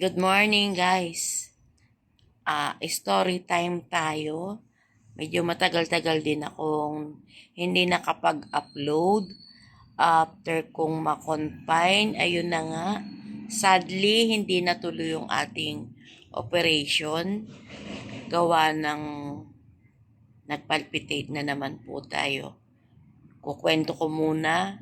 Good morning, guys. Ah, story time tayo. Medyo matagal-tagal din akong hindi nakapag-upload after kong ma-confine. Ayun na nga. Sadly, hindi natuloy yung ating operation. Gawa ng nagpalpitate na naman po tayo. Kukwento ko muna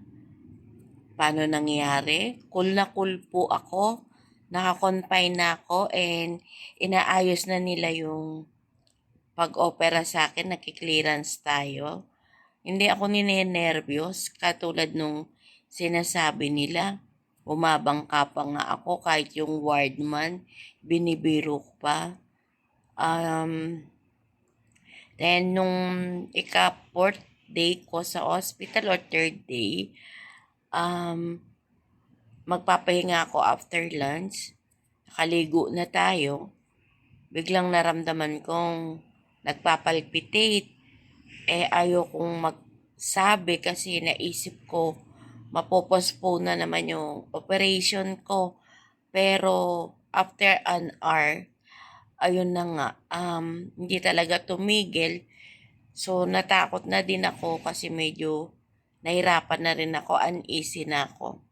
paano nangyari. Cool na cool po ako naka-confine na ako and inaayos na nila yung pag-opera sa akin, nakiklearance tayo. Hindi ako ninenervyos katulad nung sinasabi nila. Umabangka pa nga ako kahit yung wardman, binibiro pa. Um, then, nung ika-fourth day ko sa hospital or third day, um, magpapahinga ako after lunch. Nakaligo na tayo. Biglang naramdaman kong nagpapalpitate. Eh, ayaw kong magsabi kasi naisip ko mapopostpone na naman yung operation ko. Pero, after an hour, ayun na nga, um, hindi talaga tumigil. So, natakot na din ako kasi medyo nahirapan na rin ako, uneasy na ako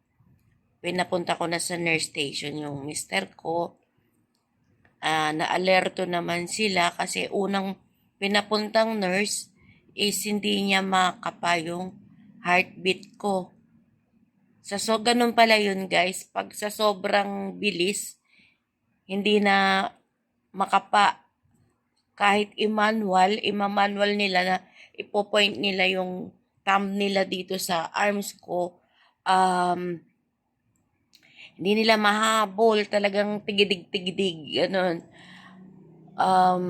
pinapunta ko na sa nurse station yung mister ko. Uh, na-alerto naman sila kasi unang pinapuntang nurse is hindi niya makapa yung heartbeat ko. Sa so, ganun pala yun guys. Pag sa sobrang bilis, hindi na makapa. Kahit i-manual, i-manual nila na ipo-point nila yung thumb nila dito sa arms ko. Um, hindi nila mahabol, talagang tigidig-tigidig, ganun. Um,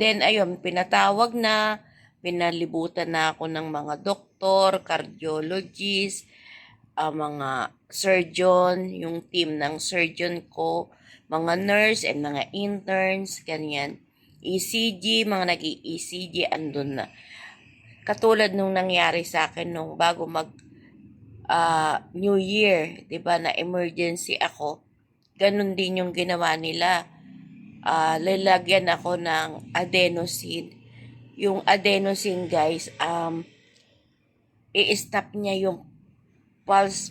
then, ayun, pinatawag na, pinalibutan na ako ng mga doktor, cardiologist, uh, mga surgeon, yung team ng surgeon ko, mga nurse and mga interns, ganyan. ECG, mga nag ecg andun na. Katulad nung nangyari sa akin nung bago mag uh, New Year, 'di ba, na emergency ako. Ganun din yung ginawa nila. Uh, lalagyan ako ng adenosine. Yung adenosine, guys, um, i-stop niya yung pulse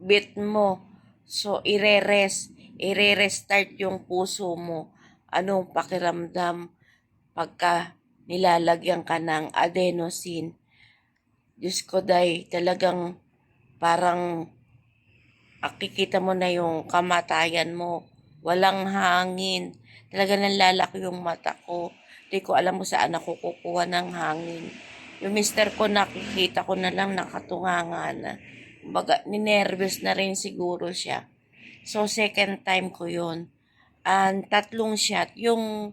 beat mo. So, ire-rest, ire-restart yung puso mo. Anong pakiramdam pagka nilalagyan ka ng adenosine? Diyos ko, day, talagang parang akikita mo na yung kamatayan mo. Walang hangin. Talaga lalaki yung mata ko. Hindi ko alam mo saan ako kukuha ng hangin. Yung mister ko nakikita ko na lang nakatunganga na. Baga, ninervous na rin siguro siya. So, second time ko yun. And tatlong shot. Yung,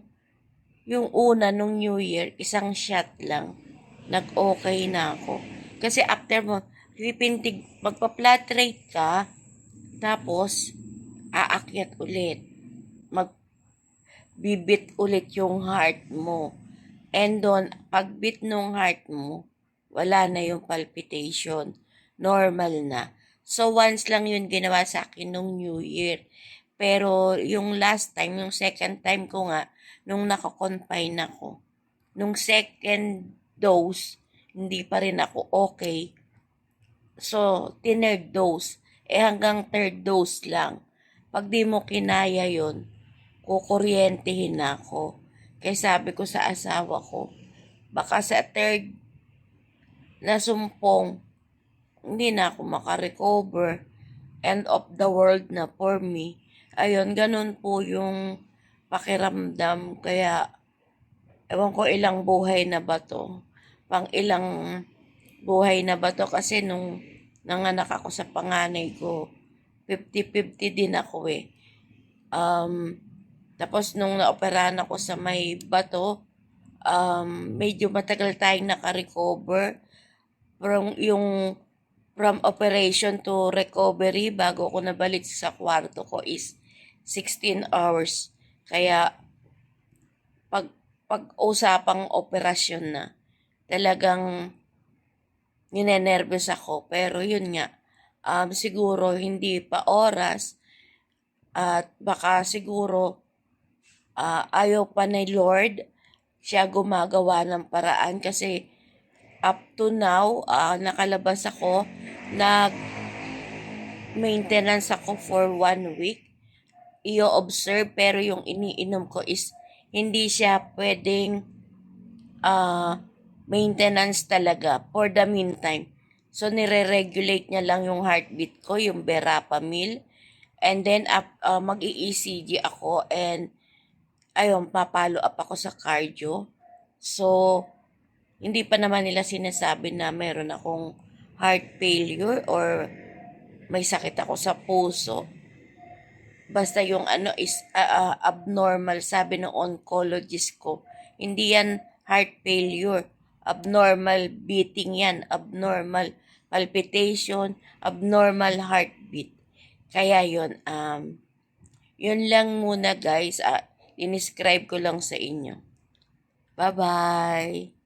yung una nung New Year, isang shot lang. Nag-okay na ako. Kasi after mo, pipintig, magpa-flat rate ka, tapos, aakyat ulit. Mag, bibit ulit yung heart mo. And doon, pagbit ng heart mo, wala na yung palpitation. Normal na. So, once lang yun ginawa sa akin nung New Year. Pero, yung last time, yung second time ko nga, nung nakakonfine ako, nung second dose, hindi pa rin ako okay So, tinerd dose. Eh hanggang third dose lang. Pag di mo kinaya yon kukuryentehin na ako. Kaya sabi ko sa asawa ko, baka sa third na sumpong, hindi na ako makarecover. End of the world na for me. Ayun, ganun po yung pakiramdam. Kaya, ewan ko ilang buhay na ba to. Pang ilang buhay na ba to kasi nung nanganak ako sa panganay ko. 50-50 din ako eh. Um, tapos nung naoperahan ako sa may bato um, medyo matagal tayong naka-recover from yung from operation to recovery bago ako nabalik sa kwarto ko is 16 hours. Kaya pag pag-usapang operasyon na talagang ninenervous ako. Pero yun nga, um, siguro hindi pa oras, At baka siguro ah, ayaw pa ni Lord siya gumagawa ng paraan kasi up to now, ah, nakalabas ako, nag maintenance ako for one week. Iyo-observe pero yung iniinom ko is hindi siya pwedeng ah, maintenance talaga for the meantime. So, nire-regulate niya lang yung heartbeat ko, yung Verapamil. And then, up, ah, mag-i-ECG ako and ayun, papalo up ako sa cardio. So, hindi pa naman nila sinasabi na meron akong heart failure or may sakit ako sa puso. Basta yung ano is ah, ah, abnormal, sabi ng oncologist ko. Hindi yan heart failure. Abnormal beating yan. Abnormal palpitation. Abnormal heartbeat. Kaya yun, um, yun lang muna guys. Ah, iniscribe ko lang sa inyo. Bye-bye!